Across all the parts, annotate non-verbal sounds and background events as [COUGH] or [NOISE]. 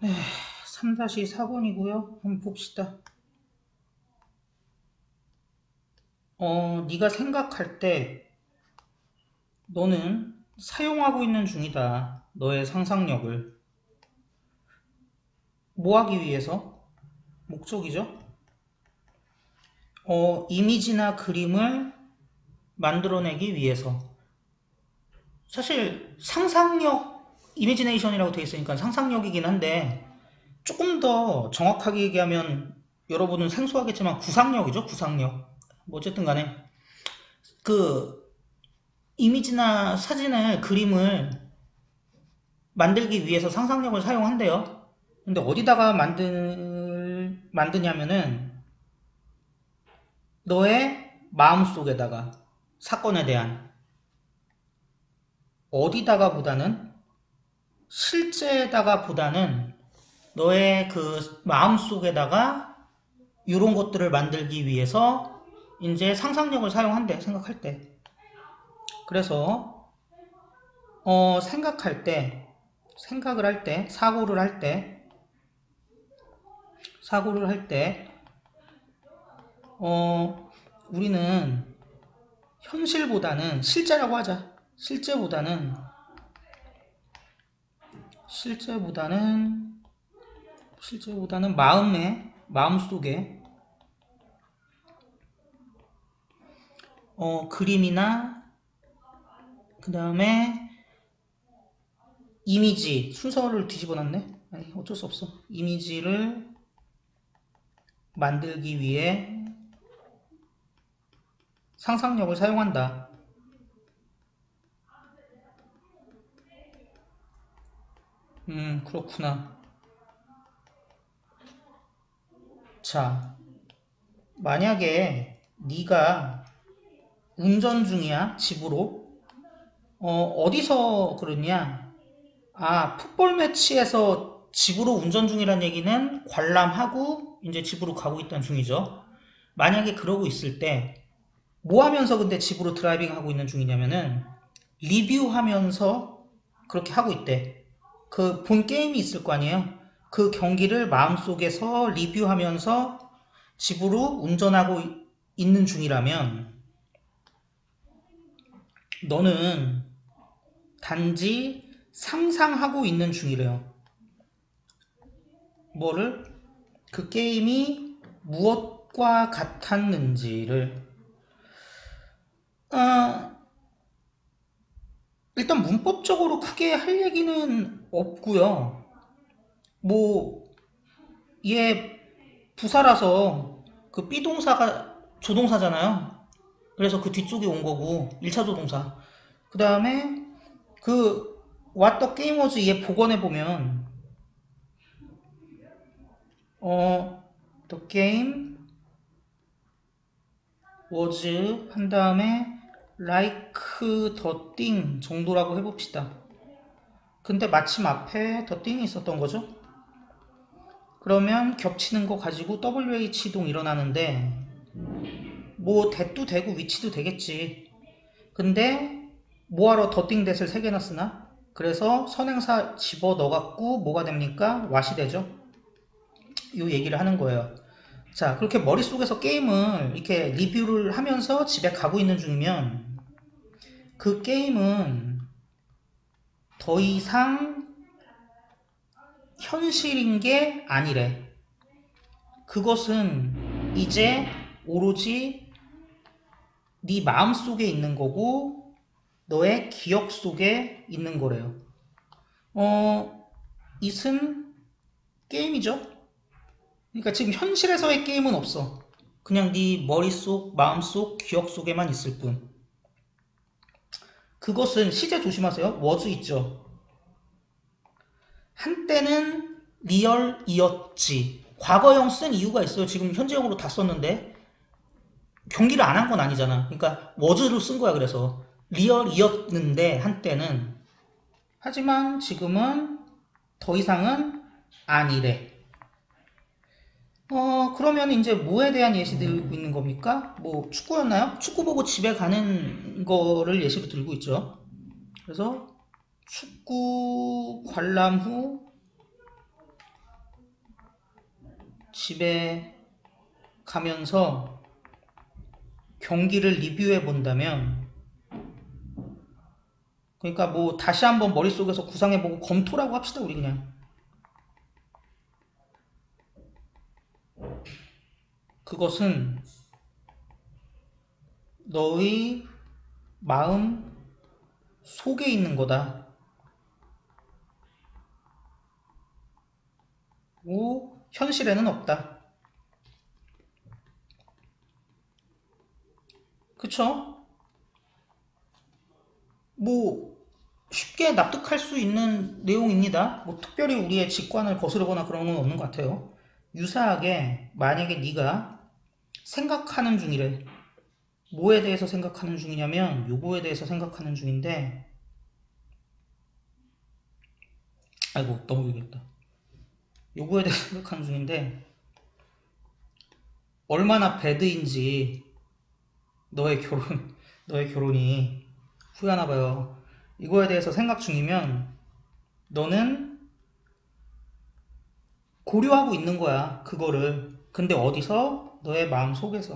네, 3-4번이고요. 한번 봅시다. 어, 네가 생각할 때 너는 사용하고 있는 중이다. 너의 상상력을. 뭐 하기 위해서? 목적이죠? 어, 이미지나 그림을 만들어내기 위해서. 사실 상상력, 이미지네이션이라고 되어 있으니까 상상력이긴 한데 조금 더 정확하게 얘기하면 여러분은 생소하겠지만 구상력이죠, 구상력. 뭐 어쨌든 간에 그 이미지나 사진을 그림을 만들기 위해서 상상력을 사용한대요. 근데 어디다가 만들 만드냐면은 너의 마음속에다가 사건에 대한 어디다가 보다는 실제에다가 보다는 너의 그 마음속에다가 이런 것들을 만들기 위해서 이제 상상력을 사용한대 생각할 때. 그래서 어 생각할 때 생각을 할 때 사고를 할 때 사고를 할때 어 우리는 현실보다는 실제라고 하자. 실제보다는 실제보다는 실제보다는 마음에 마음속에 어, 그림이나 그 다음에 이미지 순서를 뒤집어 놨네. 아니 어쩔 수 없어. 이미지를 만들기 위해 상상력을 사용한다 음 그렇구나. 자 만약에 네가 운전 중이야 집으로. 어 어디서 그러냐? 아 풋볼 매치에서 집으로 운전 중이란 얘기는 관람하고 이제 집으로 가고 있다는 중이죠. 만약에 그러고 있을 때 뭐 하면서 근데 집으로 드라이빙 하고 있는 중이냐면은 리뷰하면서 그렇게 하고 있대 그 본 게임이 있을 거 아니에요 그 경기를 마음속에서 리뷰하면서 집으로 운전하고 이- 있는 중이라면 너는 단지 상상하고 있는 중이래요. 뭐를? 그 게임이 무엇과 같았는지를. 아, 일단 문법적으로 크게 할 얘기는 없고요. 뭐, 얘 부사라서 그 B동사가 조동사잖아요. 그래서 그 뒤쪽에 온 거고 1차 조동사. 그 다음에 그 What the game was 얘 복원해 보면 어 the game was 한 다음에 like the thing 정도라고 해봅시다. 근데 마침 앞에 the thing이 있었던 거죠. 그러면 겹치는 거 가지고 WH 동 일어나는데 뭐 대도 되고 위치도 되겠지. 근데 뭐하러 더띵 댓을 3개나 쓰나? 그래서 선행사 집어 넣어갖고 뭐가 됩니까? 왓이 되죠. 이 얘기를 하는 거예요. 자, 그렇게 머릿속에서 게임을 이렇게 리뷰를 하면서 집에 가고 있는 중이면 그 게임은 더 이상 현실인 게 아니래. 그것은 이제 오로지 네 마음 속에 있는 거고 너의 기억 속에 있는 거래요. 어, 이은 게임이죠. 그러니까 지금 현실에서의 게임은 없어. 그냥 네 머릿속, 마음속, 기억 속에만 있을 뿐. 그것은 시제 조심하세요. 워즈 있죠. 한때는 리얼이었지. 과거형 쓴 이유가 있어요. 지금 현재형으로 다 썼는데 경기를 안 한 건 아니잖아. 그러니까 워즈로 쓴 거야. 그래서 리얼이었는데 한때는 하지만 지금은 더 이상은 아니래. 어 그러면 이제 뭐에 대한 예시 들고 있는 겁니까? 뭐 축구였나요? 축구 보고 집에 가는 거를 예시로 들고 있죠. 그래서 축구 관람 후 집에 가면서 경기를 리뷰해 본다면 그러니까 뭐 다시 한번 머릿속에서 구상해 보고 검토라고 합시다 우리 그냥 그것은 너의 마음 속에 있는 거다. 오, 현실에는 없다. 그쵸? 뭐, 쉽게 납득할 수 있는 내용입니다. 뭐, 특별히 우리의 직관을 거스르거나 그런 건 없는 것 같아요. 유사하게, 만약에 네가 생각하는 중이래. 뭐에 대해서 생각하는 중이냐면, 요거에 대해서 생각하는 중인데, 아이고, 너무 얘기했다. 요거에 대해서 [LAUGHS] 생각하는 중인데, 얼마나 배드인지, 너의 결혼, [LAUGHS] 너의 결혼이 후회하나 봐요. 이거에 대해서 생각 중이면 너는 고려하고 있는 거야. 그거를. 근데 어디서? 너의 마음 속에서.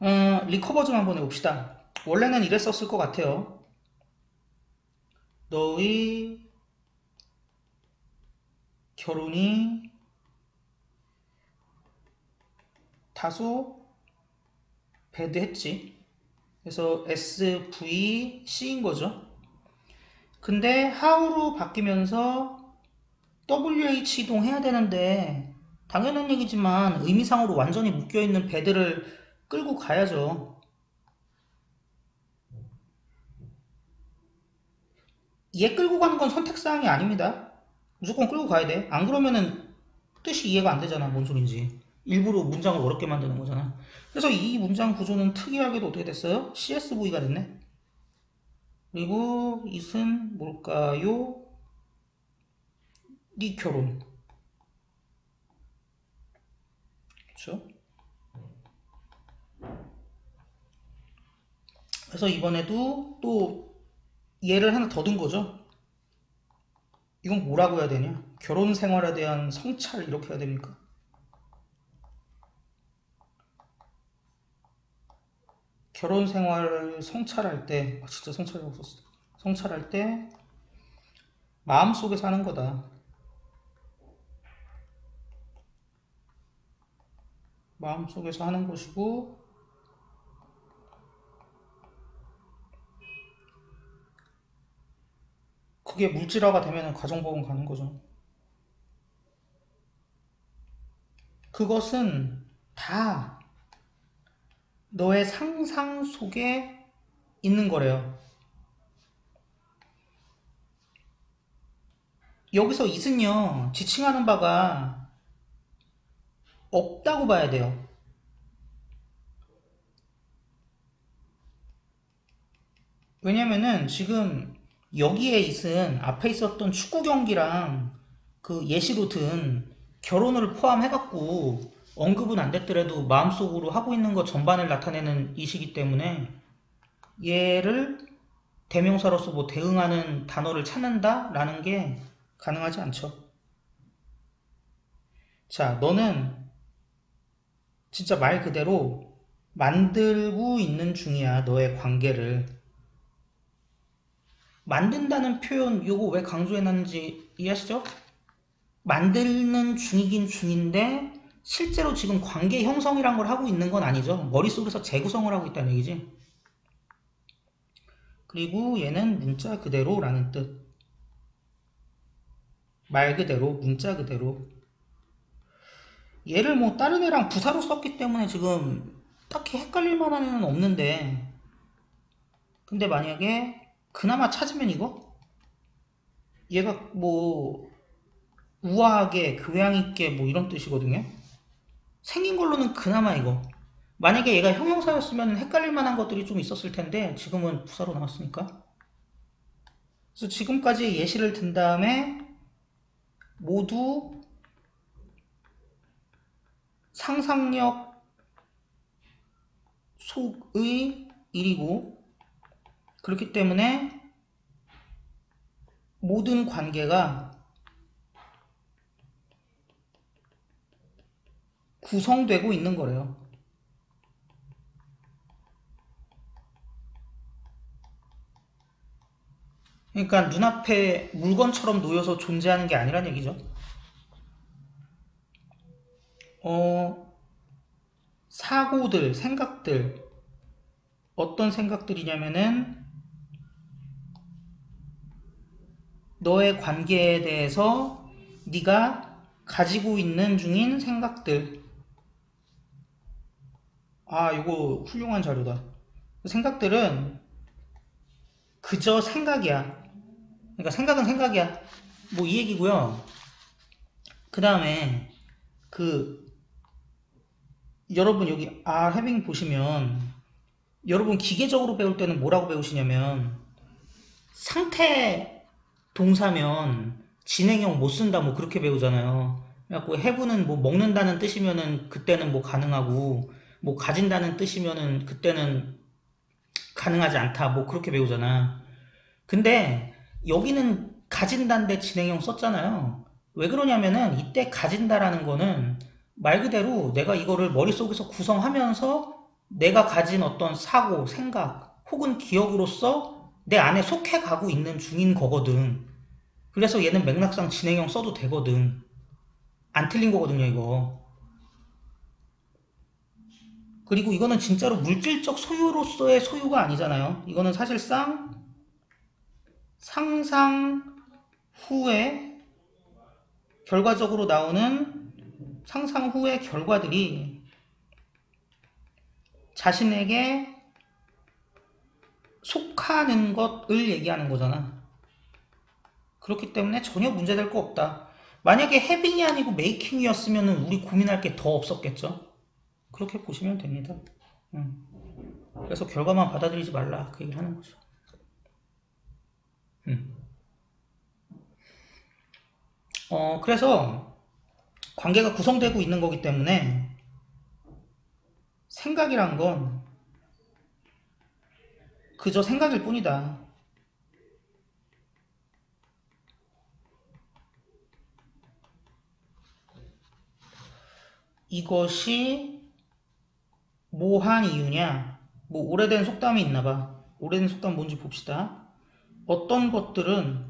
어, 리커버 좀 한번 해봅시다. 원래는 이랬었을 것 같아요. 너의 결혼이 다소 배드했지. 그래서 SVC인 거죠. 근데 하우로 바뀌면서 WH 이동해야 되는데 당연한 얘기지만 의미상으로 완전히 묶여있는 배드를 끌고 가야죠. 얘 끌고 가는 건 선택사항이 아닙니다. 무조건 끌고 가야 돼. 안 그러면은 뜻이 이해가 안 되잖아. 뭔 소린지. 일부러 문장을 어렵게 만드는 거잖아. 그래서 이 문장 구조는 특이하게도 어떻게 됐어요? CSV가 됐네. 그리고 이은 뭘까요? 네 결혼. 그렇죠? 그래서 이번에도 또 얘를 하나 더둔 거죠. 이건 뭐라고 해야 되냐? 결혼 생활에 대한 성찰 이렇게 해야 됩니까? 결혼 생활을 성찰할 때, 아, 진짜 성찰이라고 썼어. 성찰할 때 마음속에 사는 거다. 마음속에서 하는 것이고 그게 물질화가 되면 가정법원 가는 거죠. 그것은 다 너의 상상 속에 있는 거래요. 여기서 이은요, 지칭하는 바가 없다고 봐야 돼요. 왜냐면은 지금 여기에 있은 앞에 있었던 축구 경기랑 그 예시로 든 결혼을 포함해갖고 언급은 안 됐더라도 마음속으로 하고 있는 것 전반을 나타내는 이시기 때문에 얘를 대명사로서 뭐 대응하는 단어를 찾는다 라는 게 가능하지 않죠. 자, 너는 진짜 말 그대로 만들고 있는 중이야, 너의 관계를. 만든다는 표현, 요거 왜 강조해놨는지 이해하시죠? 만드는 중이긴 중인데, 실제로 지금 관계 형성이란 걸 하고 있는 건 아니죠. 머릿속에서 재구성을 하고 있다는 얘기지. 그리고 얘는 문자 그대로 라는 뜻. 말 그대로, 문자 그대로. 얘를 뭐 다른 애랑 부사로 썼기 때문에 지금 딱히 헷갈릴 만한 애는 없는데. 근데 만약에 그나마 찾으면 이거? 얘가 뭐 우아하게 교양 있게 뭐 이런 뜻이거든요? 생긴 걸로는 그나마 이거. 만약에 얘가 형용사였으면 헷갈릴 만한 것들이 좀 있었을 텐데 지금은 부사로 나왔으니까. 그래서 지금까지 예시를 든 다음에 모두 상상력 속의 일이고 그렇기 때문에 모든 관계가 구성되고 있는 거래요. 그러니까 눈앞에 물건처럼 놓여서 존재하는 게 아니란 얘기죠. 어, 사고들, 생각들, 어떤 생각들이냐면은 너의 관계에 대해서 네가 가지고 있는 중인 생각들. 아, 이거 훌륭한 자료다. 생각들은 그저 생각이야. 그러니까 생각은 생각이야. 뭐 이 얘기고요. 그 다음에 그 여러분 여기 아 해빙 보시면 여러분 기계적으로 배울 때는 뭐라고 배우시냐면 상태 동사면 진행형 못 쓴다 뭐 그렇게 배우잖아요. 그래갖고 해부는 뭐 먹는다는 뜻이면은 그때는 뭐 가능하고 뭐 가진다는 뜻이면은 그때는 가능하지 않다 뭐 그렇게 배우잖아. 근데 여기는 가진다인데 진행형 썼잖아요. 왜 그러냐면은 이때 가진다라는 거는 말 그대로 내가 이거를 머릿속에서 구성하면서 내가 가진 어떤 사고, 생각 혹은 기억으로서 내 안에 속해 가고 있는 중인 거거든. 그래서 얘는 맥락상 진행형 써도 되거든. 안 틀린 거거든요, 이거. 그리고 이거는 진짜로 물질적 소유로서의 소유가 아니잖아요. 이거는 사실상 상상 후에 결과적으로 나오는 상상 후의 결과들이 자신에게 속하는 것을 얘기하는 거잖아. 그렇기 때문에 전혀 문제될 거 없다. 만약에 해빙이 아니고 메이킹이었으면 우리 고민할 게 더 없었겠죠? 그렇게 보시면 됩니다. 음. 그래서 결과만 받아들이지 말라. 그 얘기를 하는 거죠. 음. 어, 그래서 관계가 구성되고 있는 거기 때문에 생각이란 건 그저 생각일 뿐이다. 이것이 뭐한 이유냐? 뭐 오래된 속담이 있나 봐. 오래된 속담 뭔지 봅시다. 어떤 것들은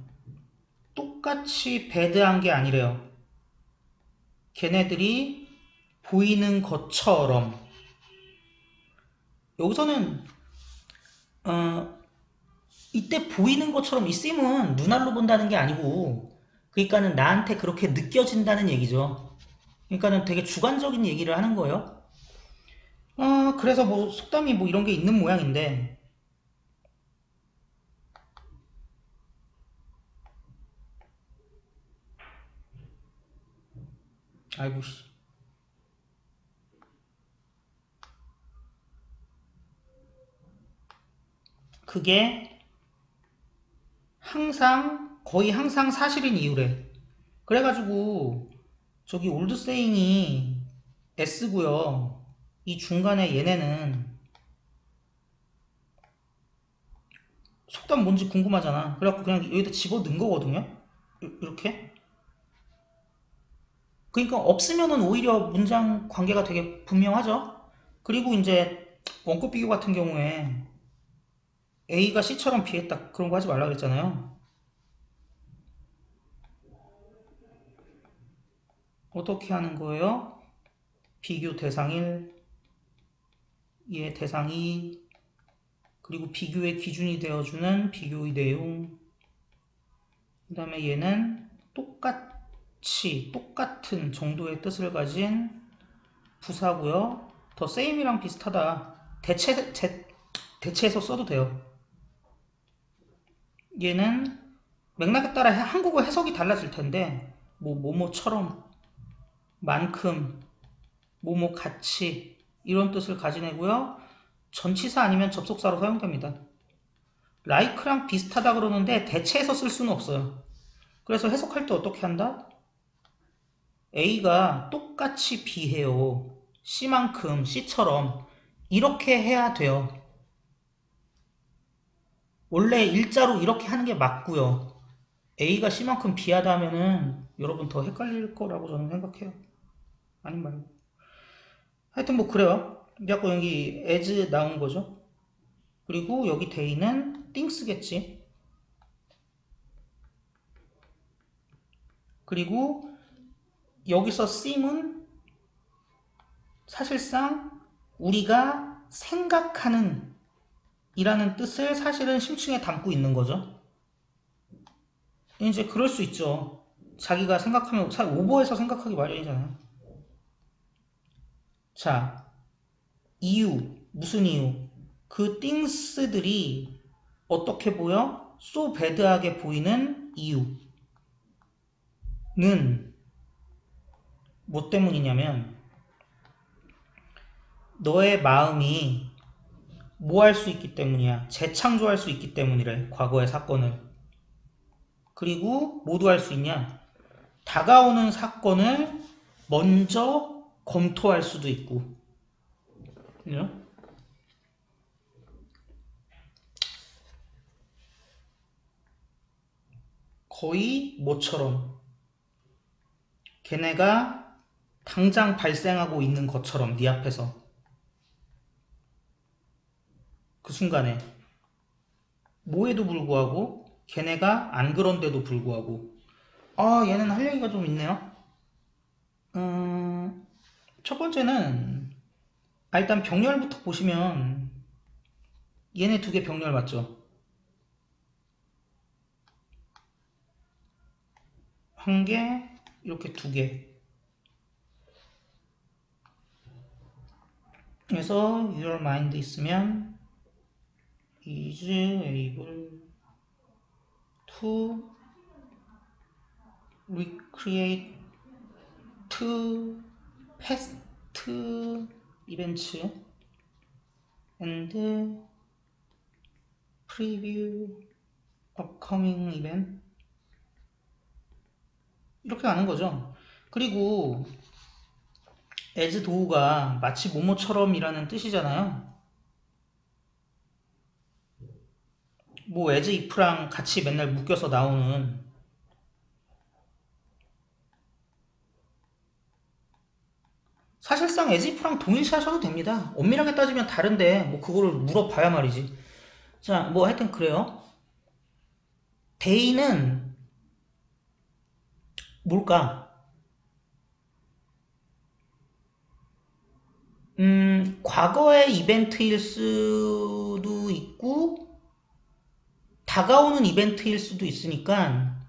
똑같이 배드한 게 아니래요. 걔네들이 보이는 것처럼 여기서는 어, 이때 보이는 것처럼 이 쌤은 눈알로 본다는 게 아니고 그러니까는 나한테 그렇게 느껴진다는 얘기죠. 그러니까는 되게 주관적인 얘기를 하는 거예요. 어, 그래서 뭐 속담이 뭐 이런 게 있는 모양인데 아이고 씨. 그게 항상 거의 항상 사실인 이유래. 그래가지고 저기 올드세잉이 S고요. 이 중간에 얘네는 속담 뭔지 궁금하잖아. 그래갖고 그냥 여기다 집어 넣은 거거든요. 이렇게. 그러니까 없으면은 오히려 문장 관계가 되게 분명하죠. 그리고 이제 원급 비교 같은 경우에 A가 C처럼 비했다 그런 거 하지 말라 그랬잖아요. 어떻게 하는 거예요? 비교 대상 1, 얘 대상 2, 그리고 비교의 기준이 되어주는 비교의 내용, 그 다음에 얘는 똑같 이, 똑같은 정도의 뜻을 가진 부사고요. 더 same이랑 비슷하다. 대체, 대, 대체해서 써도 돼요. 얘는 맥락에 따라 한국어 해석이 달라질 텐데, 뭐, 뭐뭐처럼, 만큼, 뭐뭐 같이, 이런 뜻을 가지내고요. 전치사 아니면 접속사로 사용됩니다. like랑 비슷하다 그러는데 대체해서 쓸 수는 없어요. 그래서 해석할 때 어떻게 한다? A가 똑같이 B해요. C만큼 C처럼 이렇게 해야 돼요. 원래 일자로 이렇게 하는 게 맞고요. A가 C만큼 B하다 하면은 여러분 더 헷갈릴 거라고 저는 생각해요. 아닌 말고. 하여튼 뭐 그래요. 자꾸 여기 as 나온 거죠. 그리고 여기 day는 things겠지. 그리고 여기서 seem은 사실상 우리가 생각하는 이라는 뜻을 사실은 심층에 담고 있는 거죠. 이제 그럴 수 있죠. 자기가 생각하면 사- 오버해서 생각하기 마련이잖아요. 자, 이유 무슨 이유? 그 things들이 어떻게 보여? so bad하게 보이는 이유는 뭐 때문이냐면 너의 마음이 뭐 할 수 있기 때문이야. 재창조할 수 있기 때문이래. 과거의 사건을. 그리고 모두 할 수 있냐? 다가오는 사건을 먼저 검토할 수도 있고. 그죠? 거의 뭐처럼 걔네가 당장 발생하고 있는 것처럼 네 앞에서. 그 순간에 뭐에도 불구하고 걔네가 안 그런데도 불구하고 아 얘는 할 얘기가 좀 있네요. 음, 첫 번째는 아, 일단 병렬부터 보시면 얘네 두 개 병렬 맞죠? 한 개 이렇게 두개 그래서 your mind 있으면 is able to recreate past events and preview upcoming event 이렇게 가는 거죠. 그리고 as 도우가 마치 뭐뭐처럼이라는 뜻이잖아요. 뭐 as if랑 같이 맨날 묶여서 나오는 사실상 as if랑 동일시 하셔도 됩니다. 엄밀하게 따지면 다른데 뭐 그거를 물어봐야 말이지. 자, 뭐 하여튼 그래요. day는 뭘까? 음, 과거의 이벤트일 수도 있고, 다가오는 이벤트일 수도 있으니까,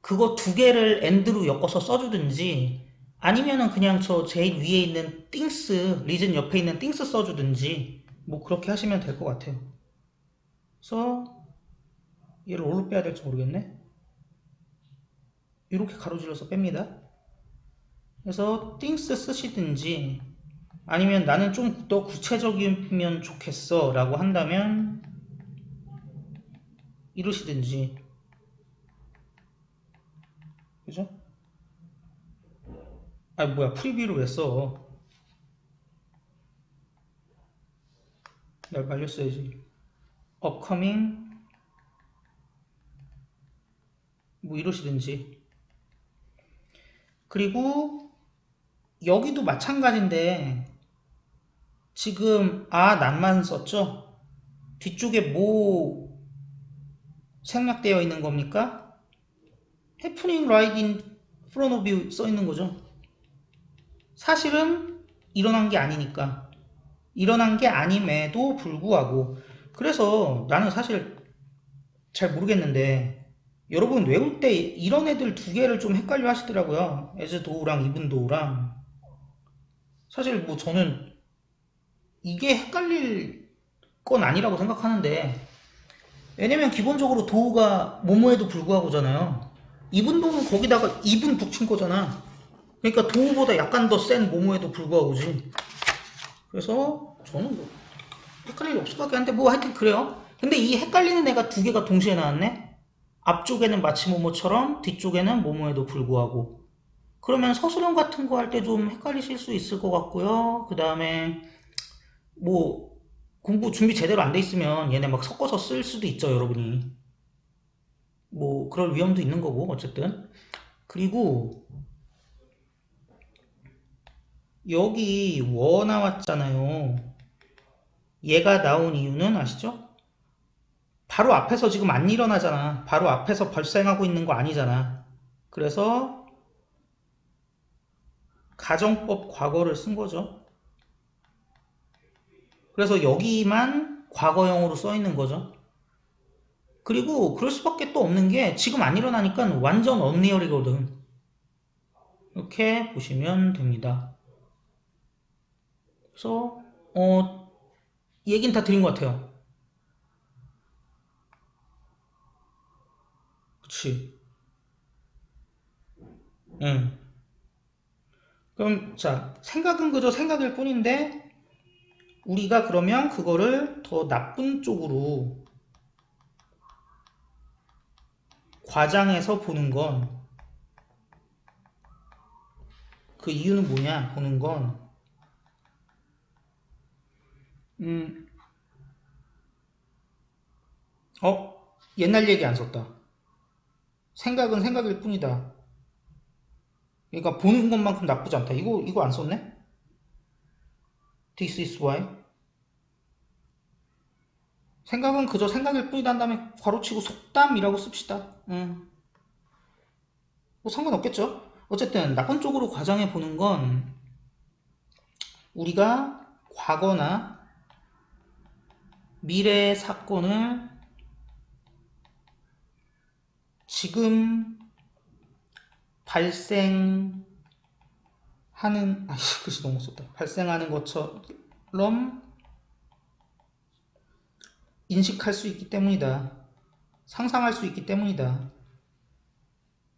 그거 두 개를 end로 엮어서 써주든지, 아니면은 그냥 저 제일 위에 있는 things, 리즌 옆에 있는 things 써주든지, 뭐 그렇게 하시면 될 것 같아요. 그래서, 얘를 어디로 빼야 될지 모르겠네. 이렇게 가로질러서 뺍니다. 그래서 things 쓰시든지 아니면 나는 좀 더 구체적이면 좋겠어 라고 한다면 이러시든지 그죠? 아 뭐야 프리뷰를 왜 써? 날 말렸어야지 upcoming 뭐 이러시든지 그리고 여기도 마찬가지인데 지금 아 난만 썼죠? 뒤쪽에 뭐 생략되어 있는 겁니까? front of you 써 있는 거죠. 사실은 일어난 게 아니니까 일어난 게 아님에도 불구하고 그래서 나는 사실 잘 모르겠는데 여러분 외울 때 이런 애들 두 개를 좀 헷갈려 하시더라고요. as 도우랑 even 도우랑 사실 뭐 저는 이게 헷갈릴 건 아니라고 생각하는데 왜냐면 기본적으로 도우가 뭐뭐에도 불구하고잖아요. 도우는 거기다가 even 붙인 거잖아. 그러니까 도우보다 약간 더센 뭐뭐에도 불구하고지. 그래서 저는 뭐 헷갈릴 일 없을 것 같긴 한데 뭐 하여튼 그래요. 근데 이 헷갈리는 애가 두 개가 동시에 나왔네. 앞쪽에는 마치 뭐뭐처럼 뒤쪽에는 뭐뭐에도 불구하고 그러면 서술형 같은 거 할 때 좀 헷갈리실 수 있을 것 같고요. 그 다음에 뭐 공부 준비 제대로 안 돼 있으면 얘네 막 섞어서 쓸 수도 있죠, 여러분이. 뭐 그럴 위험도 있는 거고 어쨌든. 그리고 여기 워 나왔잖아요. 얘가 나온 이유는 아시죠? 바로 앞에서 지금 안 일어나잖아. 바로 앞에서 발생하고 있는 거 아니잖아. 그래서 가정법 과거를 쓴 거죠. 그래서 여기만 과거형으로 써 있는 거죠. 그리고 그럴 수밖에 또 없는 게 지금 안 일어나니까 완전 언리얼이거든. 이렇게 보시면 됩니다. 그래서 어 얘긴 다 드린 것 같아요. 그치? 응. 그럼 자 생각은 그저 생각일 뿐인데 우리가 그러면 그거를 더 나쁜 쪽으로 과장해서 보는 건 그 이유는 뭐냐 보는 건 음, 어? 옛날 얘기 안 썼다. 생각은 생각일 뿐이다. 그러니까 보는 것만큼 나쁘지 않다. 이거 이거 안 썼네? This is why. 생각은 그저 생각일 뿐이다 한 다음에 괄호치고 속담이라고 씁시다. 음. 뭐 상관없겠죠? 어쨌든 나쁜 쪽으로 과장해 보는 건 우리가 과거나 미래의 사건을 지금 발생하는 아씨 글씨 너무 썼다 발생하는 것처럼 인식할 수 있기 때문이다 상상할 수 있기 때문이다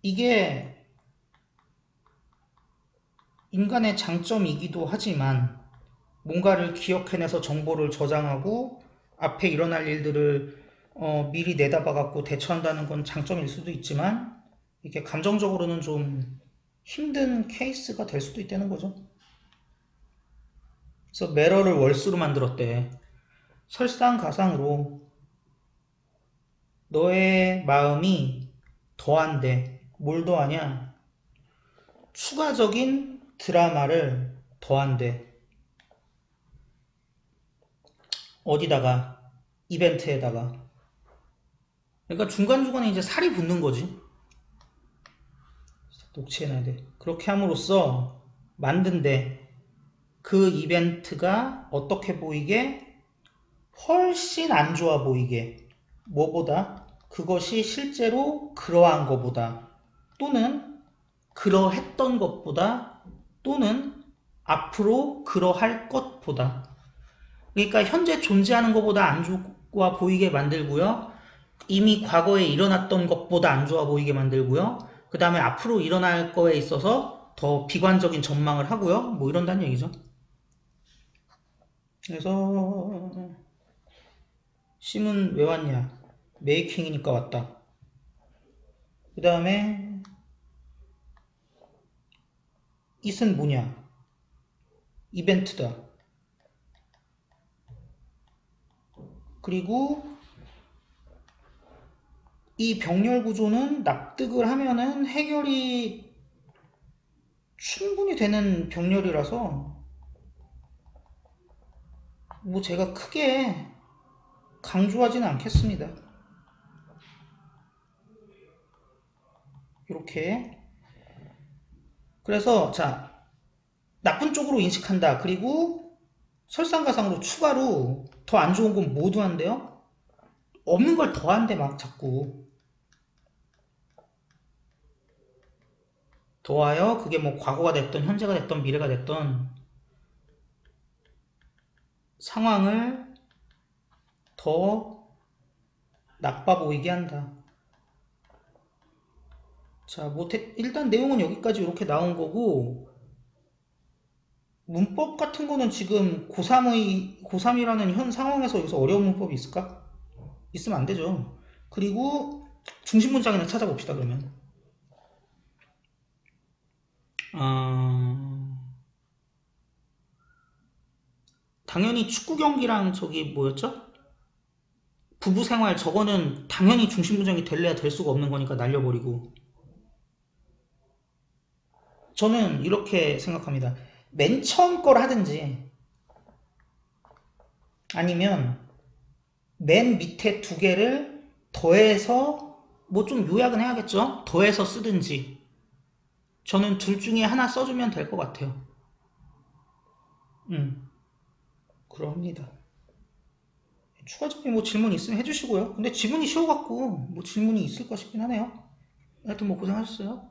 이게 인간의 장점이기도 하지만 뭔가를 기억해내서 정보를 저장하고 앞에 일어날 일들을 어, 미리 내다봐갖고 대처한다는 건 장점일 수도 있지만 이게 감정적으로는 좀 힘든 케이스가 될 수도 있다는 거죠. 그래서 매러를 월수로 만들었대. 설상가상으로 너의 마음이 더한데 뭘 더하냐? 추가적인 드라마를 더한대. 어디다가? 이벤트에다가. 그러니까 중간중간에 이제 살이 붙는 거지. 녹취해놔야 돼. 그렇게 함으로써 만든데 그 이벤트가 어떻게 보이게 훨씬 안 좋아 보이게 뭐보다 그것이 실제로 그러한 것보다 또는 그러했던 것보다 또는 앞으로 그러할 것보다 그러니까 현재 존재하는 것보다 안 좋아 보이게 만들고요. 이미 과거에 일어났던 것보다 안 좋아 보이게 만들고요. 그 다음에 앞으로 일어날 거에 있어서 더 비관적인 전망을 하고요. 뭐 이런다는 얘기죠. 그래서 심은 왜 왔냐? 메이킹이니까 왔다. 그 다음에 it은 뭐냐? 이벤트다. 그리고 이 병렬 구조는 납득을 하면은 해결이 충분히 되는 병렬이라서 뭐 제가 크게 강조하지는 않겠습니다. 이렇게 그래서 자 나쁜 쪽으로 인식한다. 그리고 설상가상으로 추가로 더 안 좋은 건 모두 한대요. 없는 걸 더한대 막 자꾸 더하여 그게 뭐 과거가 됐던 현재가 됐던 미래가 됐던 상황을 더 나빠 보이게 한다. 자, 뭐 대- 일단 내용은 여기까지 이렇게 나온 거고 문법 같은 거는 지금 고3의 고3이라는 현 상황에서 여기서 어려운 문법이 있을까? 있으면 안 되죠. 그리고 중심 문장이나 찾아봅시다 그러면. 아, 당연히 축구 경기랑 저기 뭐였죠? 부부 생활 저거는 당연히 중심 문장이 될래야 될 수가 없는 거니까 날려버리고. 저는 이렇게 생각합니다. 맨 처음 걸 하든지 아니면 맨 밑에 두 개를 더해서 뭐 좀 요약은 해야겠죠? 더해서 쓰든지 저는 둘 중에 하나 써주면 될 것 같아요. 음, 그럽니다. 추가적인 뭐 질문 있으면 해주시고요. 근데 지문이 쉬워갖고 뭐 질문이 있을까 싶긴 하네요. 하여튼 뭐 고생하셨어요.